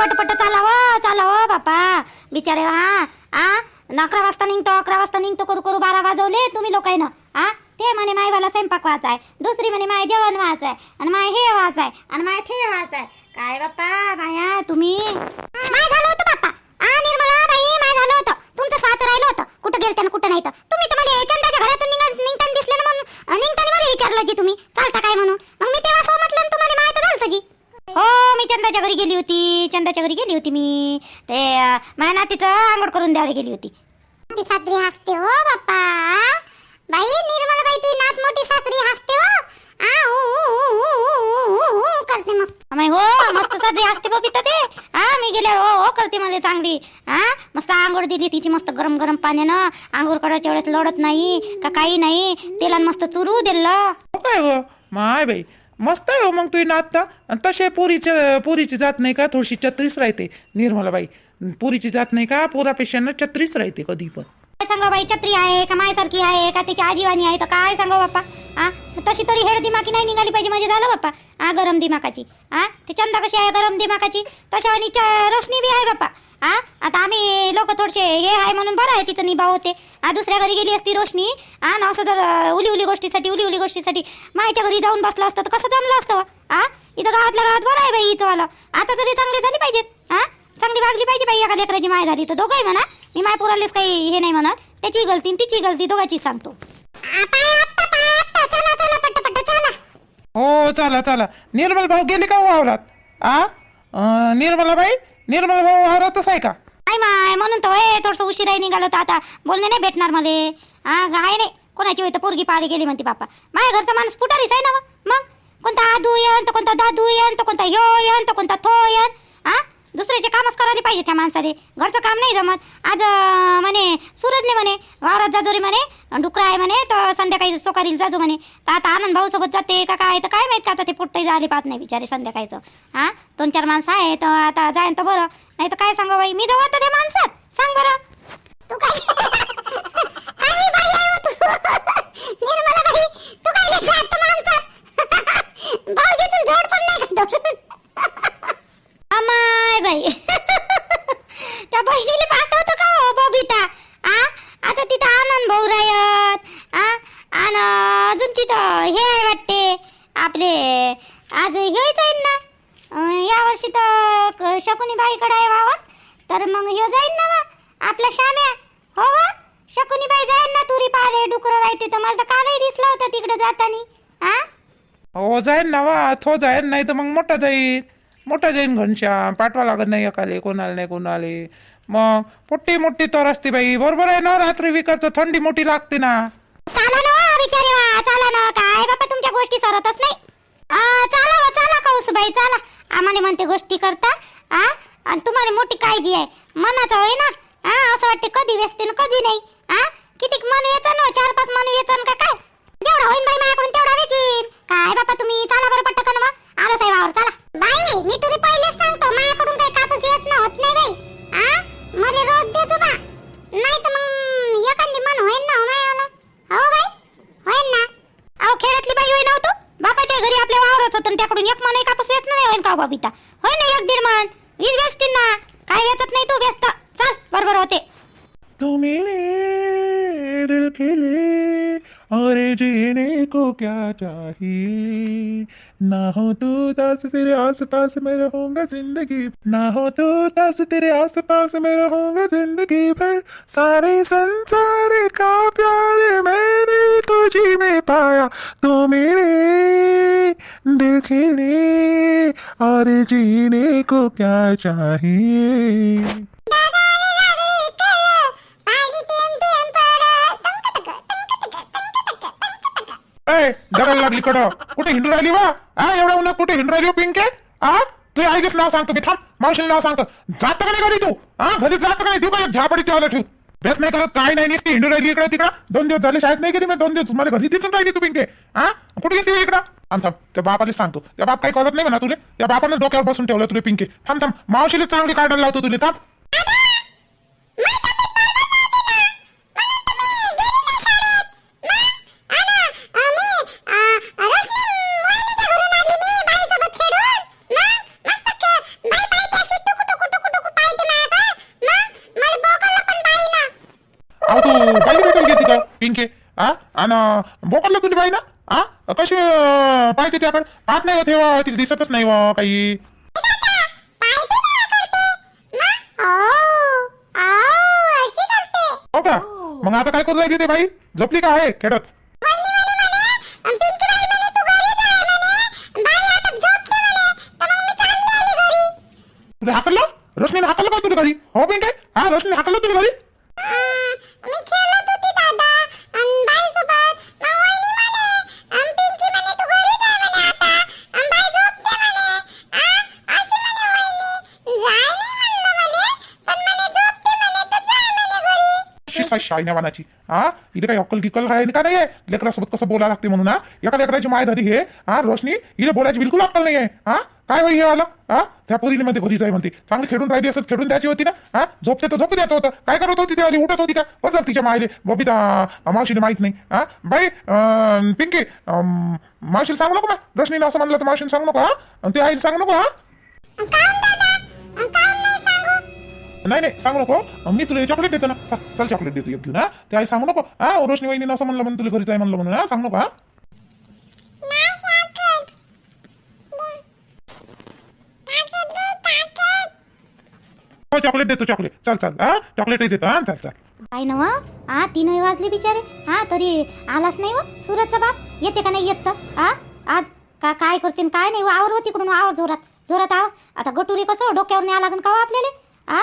पटपट चाला चालाव चाला बापा बिचारे हा आ अकरा वाजता निघतो अकरा वाजता निघतो करू करू बारा वाजवले तुम्ही लोकांना आ ते म्हणे मायवाला स्वयंपाक वाचाय. दुसरी म्हणे माय जेवण वाचाय. आणि माय हे वाचाय. आणि माय ते वाचाय. काय बाप्पा माया तुम्ही? माय झालं होतं बाप्पा. आ निर्मला बाई माय झालं होतं. तुमचं स्वाच राहिलं होतं. कुठं गेलते ना कुठं नाही तर. तुम्ही तर मला चंदाच्या घरातून निघा निघताना दिसले ना म्हणून. निघताना मला विचारलं जी तुम्ही. चालता काय म्हणून? मग मी तेव्हा सो म्हटलं आणि तुम्हाला माहीत झालं जी हो मी चंदाच्या घरी गेली होती. चंदाच्या घरी गेली होती मी. ते माझ्या नातीचं आंघोळ करून द्यायला गेली होती. मोठी सासरी हसते हो बाप्पा. बाई निर्मला बाई ती नात मोठी सासरी हसते हो. आ, करते मस्त. अमाय हो मस्त सासरी हसते बबिता ते. हा मी गेल्यावर हो हो करते मला चांगली. हा मस्त आंघोळ दिली तिची मस्त गरम गरम पाण्यानं. आंघोळ करायच्या वेळेस लढत नाही का काही नाही. तेलान मस्त चुरू दिलं. हो काय व माय बाई मस्त आहे हो मग तुझी आणि तसे पुरीच्या पुरीची जात नाही का? थोडीशी छत्रीस राहते निर्मलाबाई. पुरीची जात नाही का? पोरापेक्षा छत्रीस राहते कधी पण. काय सांगा बाई छत्री आहे का मायसारखी आहे का तिची आजीवानी आहे? तर काय सांगा बाप्पा? हा तशी तरी हेड दिमाकी नाही निघाली पाहिजे म्हणजे झालं बाप्पा? हा गरम दिमाकाची हा ते चंदा कशी आहे गरम दिमाकाची तशा आणि रोशनी बी आहे बाप्पा. हा आता आम्ही लोक थोडेसे हे आहे म्हणून बरं आहे तिचं निभाव होते. आ दुसऱ्या घरी गेली असती रोशनी. आ ना असं जर उली उली गोष्टीसाठी उली उली गोष्टीसाठी मायच्या घरी जाऊन बसलं असतं तर कसं जमलं असतं? आ? इथं गावातल्या गावात बरं आहे बाई इथं आता तरी चांगली झाली पाहिजे. हा चांगली वागली पाहिजे बाई एका लेकराची माय झाली तर दोघंही म्हणा. मी माय पुरालेच काही हे नाही म्हणत. त्याची गलती तिची गलती दोघांची सांगतो. हो चला चला. निर्मल भाऊ गेले का हो वावरात? आ? निर्मला बाई निर्मल भाऊ वावरातच आहे का? नाही माय म्हणून तर ए थोडंसं उशिराही निघालं तर आता. बोलणे नाही भेटणार मले. हा आहे नाही कोणाची होय तर पोरगी पाळी गेली म्हणते बापा माझ्या घरचा माणूस पुटारीच आहे ना मग? कोणता आदू येन तर कोणता दादू येन तर कोणता ह्यो येन तर कोणता थो येन? हा? दुसऱ्याचे कामच करायला पाहिजे त्या माणसाले. घरचं काम नाही जमत. आज म्हणे सुरजले म्हणे वावरात जाजोरी म्हणे डुकरा आहे म्हणे तर संध्याकाळी सोकारील जाजो म्हणे. तर आता आनंद भाऊ सोबत जाते का काय? तर काय माहीत का आता ते पुट्टही झाले पाहत नाही बिचारे संध्याकाळचं. हा? दोन चार माणसं आहे तर आता जाईन तर बरं. नाही तर काय सांगा बाई? मी जाऊ आता त्या माणसात. सांग बरं. तू काय? भाऊजी तू पण नाही माय बाई त्या बहिणीला पाठवतो का हो बबिता? आ? आता तिथं आनंद भाऊ रायत आ? आणि अजून तिथं हे आहे वाटते. आपले आज हेच आहे ना? या वर्षी तर शकुनी बाईकडे आहे वावर तर मग हे जाईन ना वा आपला श्याम्या. हो वा शकुनी बाई जाईन ना तुरी पाले डुकर राहते तर मला तर कालही दिसला होता तिकडे जातानी. हा हो जाईन ना वा थो जाईन नाही तर मग मोठा जाईल मोठा जाईन घनश्याम पाठवा लागत नाही एकाले कोणाला नाही कोणाले. मग पोट्टी मोठी तर असते बाई. बरोबर आहे ना रात्री विकायचं थंडी मोठी लागते ना. चाला ना वा, बिचारे वा चाला ना. काय बाबा तुमच्या गोष्टी सरतच नाही. आ, चला वा चला कौसबाई चला. आम्हाला म्हणते गोष्टी करता आ? आणि तुम्हाला मोठी काळजी आहे. मनाचं होय ना? आ असं वाटते कधी व्यस्त कधी नाही. आ? कितीक मन वेचन हो? चार पाच मन वेचन का काय? जेवढा होईन बाई माझ्याकडून तेवढा वेचीन. काय बापा तुम्ही चाला बरं पटकन मग आलं साहेबावर चला. बाई मी तुला पहिलेच सांगतो माझ्याकडून काही कापूस येत ना होत नाही बाई. आ? मला रोज देतो बा. नाही तर मग एखादी मन होईन ना हो हो बाई होईन ना. अहो खेड्यातली बाई होईन हो तू. बापाच्या घरी आपल्या वावरच होतं आणि त्याकडून एक मन कापूस येत नाही होईन का हो बाबिता? होय ना एक दीड मन वीज वेचतील ना. काय वेचत नाही तू व्यस्त. चल बरोबर होते. तो मेरे दिल के लिए और जीने को क्या चाहिए? ना हो तू दस तेरे आस पास में रहूँगा ज़िंदगी। ना हो तू दस तेरे आस पास में रहूँगा ज़िंदगी भर। सारे संसार का प्यार मैंने तुझी में पाया। तो मेरे दिल और जीने को क्या चाहिए? ए लागली कडं. कुठे हिंडू राहिली वा? हा एवढ्या उन्हात कुठे हिंडू राहिली हो पिंके? हा तू आईलेच नाव सांगतो मी. थांब मावशीला नाव सांगतो. जात का नाही घरी तू? हा घरी जात का नाही? देऊ का झापडी ठेवलं ठेव बेस नाही करत काय नाही नुसती हिंडू राहिली इकडे तिकडं. दोन दिवस झाले शाळेत नाही गेली मी दोन दिवस. मला घरी दिसून राहिली तू पिंके. हा कुठे गेली तू इकडं? थांब थांब त्या बापाला सांगतो. त्या बाप काही कळत नाही म्हणा तुले. त्या बापानं डोक्यावर बसून ठेवलं तुले पिंके. थांब थांब मावशीला चांगली काढायला लावतो तुले थांब. पिंके हा आणि बोकडला तुझी बाई ना हा कशी अं, पाहते आपण? पाहत नाही हो तेव्हा तिला दिसतच नाही हो काही. हो का? मग आता काय करू राहिली ते बाई? झोपली का आहे खेळत तुला हाकललं रोशनीने हाकललं का तुला घरी? हो पिंके? हा रोशनी हाकललं तुला घरी? घरी वानाची. हा इथे काही अक्कल गिक्कल आहे का नाही आहे लेकरासोबत कसं बोलायला लागते म्हणून हा एका लेकराची माय झाली हे हा रोशनी इथे बोलायची बिलकुल अक्कल नाही आहे हा काय होई हे आलं? हा त्या पोरीने मध्ये घरीच आहे म्हणते. चांगली खेळून राहिली असत खेळून द्यायची होती ना? हा झोपते तर झोप द्यायचं होतं. काय करत होती तेव्हा उठत होती का? बरं झालं तिच्या मायले. बबिता मावशीने माहीत नाही. हा बाई अं, पिंकी अं, मावशीला सांगू नको ना रोशनीने असं म्हणलं तर मावशीने सांगू नको हा आणि ते आईला सांगू नको हा नाही नाही सांगू नको. मी तुला चॉकलेट देतो ना. चल चॉकलेट देतो एक घेऊन हा. ते आई सांगू नको. हा रोशनी वहिनी असं म्हणलं म्हणून तुला घरी जाय म्हणलं म्हणून हा सांगू नको हा. हो चॉकलेट देतो चॉकलेट चल चल हा. चॉकलेटही देतो हा चल चल. काय नव हा तीनही वाजले बिचारे. हा तरी आलाच नाही व सुरतचा बाप? येते का नाही येत तर? हा? आज का काय करते न काय नाही? आवर होती तिकडून आवर जोरात. जोरात आवर आता गटुरी कसं डोक्यावर न्यावं लागेल का हो आपल्याला? हा?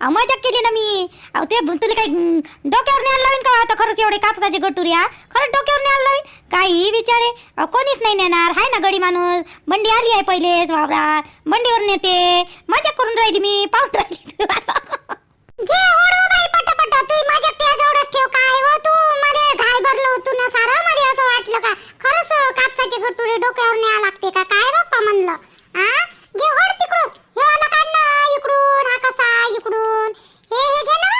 अहो, मजाक केली ना मी. अहो ते तुला काही हं, डोक्यावर नाही लावीन का हो आता खरंच एवढे कापसाचे गटुरी हा? खरंच डोक्यावर नाही लावीन? काही विचारे अहो, कोणीच नाही नेणार. हाय ना गडी माणूस. बंडी आली आहे पहिलेच वावरात. बंडीवर नेते मजाक करून राहिली मी. पाहून राहिली घे ओढो बाई पटापट. तू माझ्या त्या जवळच ठेव. काय हो तू? मध्ये घाय भरलं होतं ना सारं मला असं वाटलं का? खरंच कापसाचे गटुरे डोक्यावर न्याय लागते का? काय बाप्पा म्हणलं? हा घे ओढ तिकडून. हे आलं काढणं इकडून हा कसा इकडून. हे हे घे ना.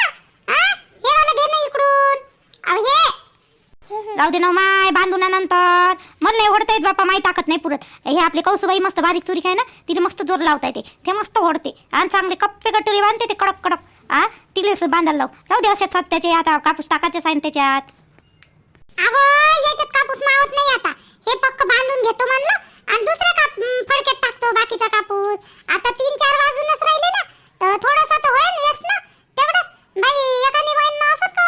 हा हे वाला घे ना इकडून. अहो हे. राहू दे ना माय बांधून मला नाही ओढता येत बापा माही ताकत नाही पुरत. हे आपले कौसुबाई मस्त बारीक चुरी आहे ना तिने मस्त जोर लावता येते ते मस्त ओढते. आणि चांगले कप्पे कटोरी बांधते ते कडक कडक. आ? तिलेच बांधायला लाव. राहू दे असे सत्याचे आता कापूस टाकायचे साईन त्याच्यात. अहो याच्यात कापूस मावत नाही आता. हे पक्क बांधून घेतो म्हणलं आणि दुसऱ्या काप फडक्यात टाकतो बाकीचा कापूस. आता तीन चार वाजूनच राहिले ना तर थोडासा तर होईल व्यस्त ना तेवढंच. बाई एखादी बहीण ना असं का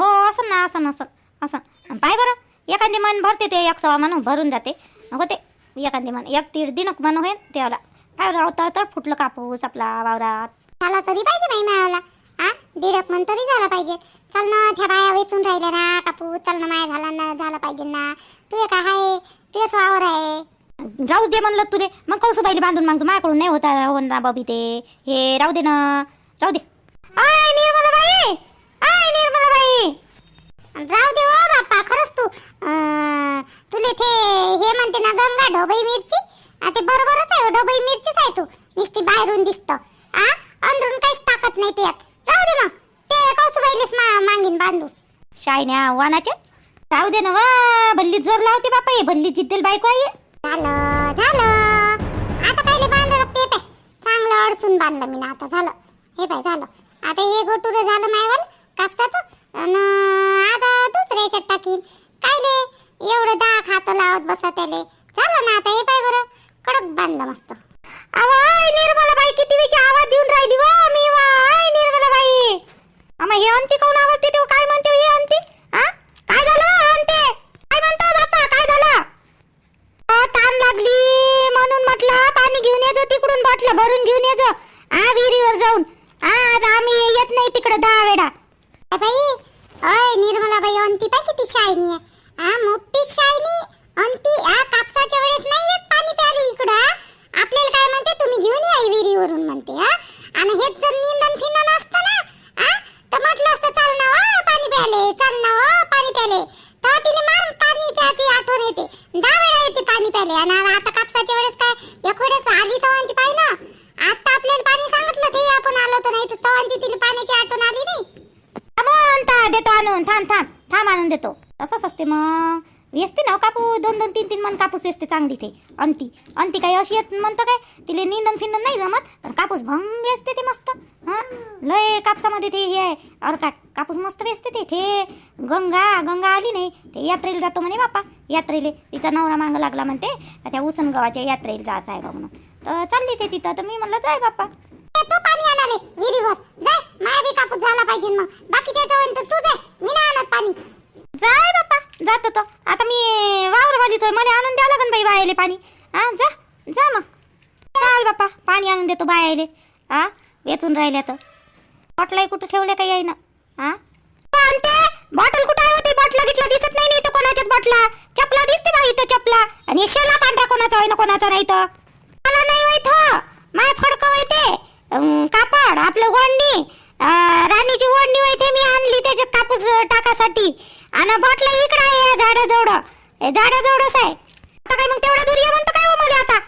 हो असं ना असं असं असं पाय बरं एखादी मन भरते ते एक सव्वा मन भरून जाते. होते एखादी मन एक दीड दिन मन होईल त्याला काय राव तळतळ फुटलं कापूस आपला वावरात. झाला तरी पाहिजे बाई मायाला हा? दीडक मन तरी झाला पाहिजे. चल ना त्या बाया वेचून राहिल्या ना कापू चल ना माया झाला ना झाला पाहिजे ना. तू काय आहे तुझे वावर आहे. राहू दे म्हणलं तुले. मग कौसुबाईला बांधून मग माझ्याकडून नाही होता हो ना बाबी ते. हे राहू दे ना. राहू दे आय निर्मलाबाई आय निर्मलाबाई राहू दे ओ बाप्पा खरंच तू अं, तुले ते हे म्हणते ना गंगा ढोबई मिरची आ, ते बरोबरच आहे हो, ढोबई मिरचीच आहे तू नुसती बाहेरून दिसत आ अंदरून काहीच ताकद नाही तुझ्यात राहू दे मग ते कौसुबाईलेच मा मागीन बांधू शायन्या वानाचे? राहू दे ना वा भल्ली जोर लावते बापा हे भल्ली जिद्देल बायको आहे. झालं झालं. आता पहिले बांधलं ते पाय. चांगलं अडसून बांधलं मी ना आता झालं. हे पाय झालं. आता हे गोटुरे झालं मायवाल कापसाचं आणि आता दुसऱ्या याच्यात टाकीन. काय ले एवढं दहा खातं लावत बसा त्याले. झालं ना आता हे पाय बरं. कडक बांधलं मस्त. आवाय निर्मलाबाई किती वेळची आवाज देऊन राहिली वा मी वा. आय निर्मलाबाई आम्हा हे अंती कोण आवाज देते? काय म्हणते हो हे अंती हा? काय झालं अंते काय म्हणतो बाप्पा? काय झालं? अ, ताण लागली म्हणून म्हटलं पाणी घेऊन येजो तिकडून बाटलं भरून घेऊन येजो. आ विहिरीवर जाऊन. आज आम्ही येत नाही तिकडे दहा वेळा ए बाई. अय निर्मला बाई अंती पाय किती शायनी आहे. आ मोठी शायनी अंती आ कापसाच्या वेळेस नाही येत पाणी प्याली इकडं आपल्याला काय म्हणते तुम्ही घेऊन या विहिरीवरून म्हणते हा आणि हेच जर निंदन फिंदन असतं ना आ. तर म्हटलं असतं चाल ना हो, पाणी प्यायले चाल ना वा पाणी प्यायले. तेव्हा तिने मार पाणी प्यायची आठवण येते. दहा वेळा येते पाणी प्यायले. आणि आता कापसाच्या वेळेस काय? एक वेळेस आली तवांची पाय ना? आता आपल्याला पाणी सांगितलं ते आपण आलो तर नाही तर तवांची तिला पाण्याची आठवण आली नाही. थांबून हो, देतो आणून. थांब थांब. थांब आणून देतो. तसंच असते मग. वेचते ना कापू दोन दोन तीन तीन मन कापूस वेचते चांगली ते. अंती. अंती काही अशी म्हणतो काय? तिला निंदन फिंदन नाही जमत पण कापूस भंग वेचते ते मस्त. हां? लय कापसामध्ये ते हे आहे अरकाट कापूस मस्त वेचते ते ते गंगा गंगा आली नाही. ते यात्रेला जातो म्हणे बापा यात्रेले तिचा नवरा मागं लागला म्हणते. का त्या उसनगावाच्या यात्रेला जायचं आहे बा म्हणून. तर चालली ते तिथं. तर मी म्हणलं जाय बापा तू पाणी आणाले विहिरीवर. जाय. माया बी कापूस झाला पाहिजे मग. बाकीच्या जवळ तर तू जाय. मी नाही आणत पाणी. जाय बापा जातो तो. आता मी वावरवालीच आहे. मला आणून द्या लागन बाई बायाले पाणी. हा जा. जा मग. चाल बापा पाणी आणून देतो बायाले. हा वेचून राहिल्या तर. बॉटलाही कुठं ठेवल्या काही आहे ना हा आणते बॉटल कुठं आहे? होती बॉटल घेतला दिसत नाही इथं कोणाच्याच बॉटला चपला दिसते बाई इथं चपला. आणि शेला पांढरा कोणाचा आहे ना कोणाचा नाही तर मला नाही माहीत हो. माय फडक होय ते कापड आपलं वडणी. राणीची वडणी होय ते मी आणली त्याच्यात कापूस टाकासाठी. आणि बाटला इकडं आहे या झाडाजवळ. हे झाडाजवळच आहे. आता काय मग तेवढा दूर ये म्हणतो काय हो मला आता?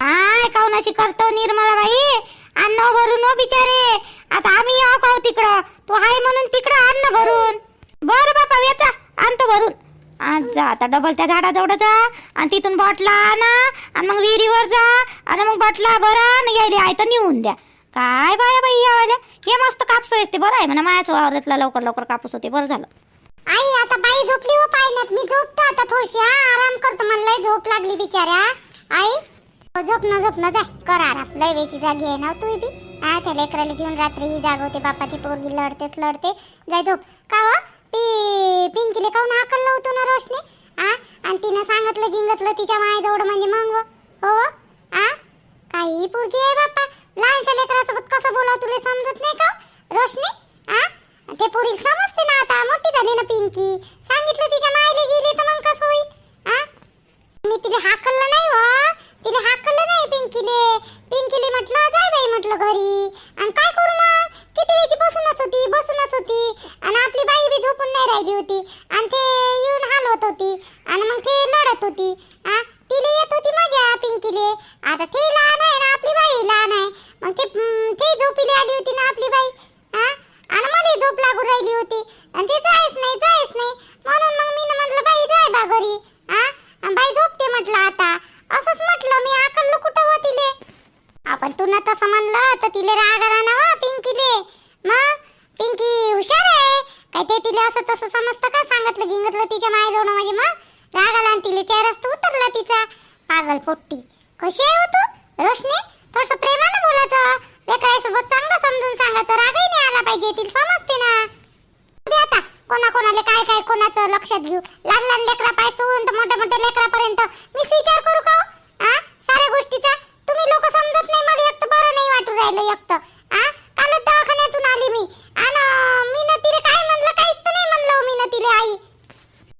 काय काऊनाशी करतो निर्मला बाई अन्न भरून हो बिचारे आता आम्ही याव काव तिकडं. तू आहे म्हणून तिकडं आण ना भरून. बर बापा याचा आणतो भरून. जा आता डबल त्या झाडाजवळ जा. आणि तिथून बॉटला आणा. आणि मग विहिरीवर जा. आणि मग बॉटला भरा आणि यायले आहे तर नेऊन द्या. काय बाया बाई या हे मस्त कापूस असते. बरं आहे म्हणा मायाच वावरातला लवकर लवकर कापूस होते. बरं झालं. आई आता बाई झोपली हो पाण्यात मी झोपतो आता थोडीशी. आराम करतो. मला झोप लागली बिचाऱ्या. आई झोपणं झोपणं जा. कर आराम. लय वेची जागी आहे ना हो तू बी. हा त्या लेकराला घेऊन रात्री जागवते बापाची पोरगी लढतेच लढते. जाय झोप. का हो? पी पिंकीले काऊन हाकल होतो ना रोशनी? आ आणि तिनं सांगितलं गिंगतलं तिच्या मायाजवळ म्हणजे मग हो? हो, हो? आ? काही पोरगी आहे बाप्पा. लहानशा लेकरासोबत कसं बोलाव तुला समजत नाही का हो? रोशनी? आ? ते पोरी समजते ना आता. मोठी झाली ना पिंकी. सांगितलं तिच्या मायले गेली तर मग कसं होईल हा मी तिला हाकललं नाही हो तिला हाकललं नाही पिंकीले पिंकीले म्हटलं जाय बाई म्हटलं घरी आणि काय करू मग किती वेळची बसूनच होती बसूनच होती आणि आपली बाई बी झोपून नाही राहिली होती आणि ते येऊन हालवत होती आणि मग ते लढत होती हा तिला येत होती मजा पिंकीले आता ते लहान आहे ना आपली बाई लहान आहे मग ते हम्म, ते झोपीले आली होती ना आपली बाई हा आणि मला झोप लागून राहिली होती आणि ते जायच नाही जायच नाही म्हणून मग मी म्हटलं बाई जाय बा घरी हा आणि बाई झोपते म्हटलं आता असंच म्हटलं मी आकललो कुठं हो तिले आपण तुला तसं म्हणलं तर तिले राग आला ना वा पिंकीले मग पिंकी हुशार आहे काय ते तिले असं तसं समजतं का सांगितलं गिंगतलं तिच्या मायजवळ म्हणजे मग राग आला आणि तिले चेहराच तर उतरला तिचा पागल पोट्टी कशी आहे हो तू रोशनी थोडस प्रेमानं बोलायचं लेकरासोबत चांगलं समजून सांगायचं रागही नाही आला पाहिजे तिला समजते ना. दे आता कोणाकोणाले काय काय कोणाचं लक्षात घेऊ. लहान लहान लेकरा पासून तर मोठ्या मोठ्या लेकरापर्यंत मी विचार करू का हो? हा? साऱ्या गोष्टीचा? तुम्ही लोक समजत नाही मला एक तर बरं नाही वाटू राहिलं एक तर. हा कालच दवाखान्यातून आली मी. आणि मी न तिला काय म्हणलं? काहीच तर नाही म्हणलं मी न तिला आई.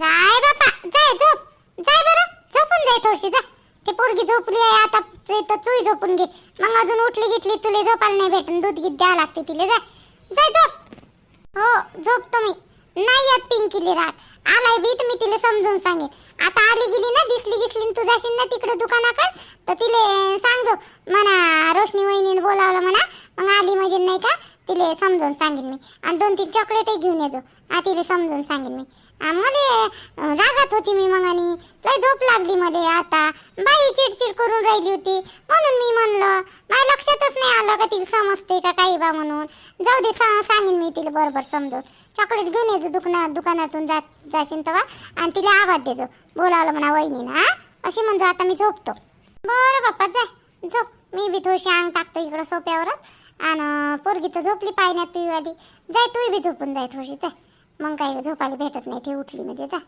जाय बापा जाय झोप. जाय बरं झोपून जाय थोडीशी जा. ते पोरगी झोपली आहे आता चुई झोपून घे. मग अजून उठली गिटली तुला झोपायला नाही भेटून दूध गीत द्यावं लागते तिला जाय जा झोप. हो झोपतो मी नाही येत पिंकीली रात. आलाय बी मी तिला समजून सांगेन. आता आली गेली ना दिसली गिसली तू जाशील ना तिकडे दुकानाकड तर तिले सांग. म्हणा रोशनी वहिनीने बोलावलं म्हणा. मग आली म्हणजे नाही का तिले समजून सांगेन मी. आणि दोन तीन चॉकलेटही घेऊन येजो आ तिले समजून सांगेन मी. मध्ये रागात होती मी मग आणि लय झोप लागली मध्ये आता. बाई चिडचिड करून राहिली होती. म्हणून मी म्हणलं माझ्या लक्षातच नाही आलं का तिला समजते का काही बा म्हणून. जाऊ दे सा- सांगेन मी तिला बरोबर समजून. चॉकलेट घेऊन यायचं दुकाना दुकानातून जात जाशील तेव्हा आणि तिला आवाज द्यायचो बोलावलं म्हणा वहिनीनं हा अशी म्हणजे आता मी झोपतो. बरं बाप्पा जाय झोप. मी बी थोडीशी अंग टाकतो इकडं सोप्यावरच. आणि पोरगी तर झोपली पाहिण्यात तू आधी जाय तू बी झोपून जाय थोडीशी जाय मग काही झोपायला भेटत नाही ते उठली म्हणजे जा.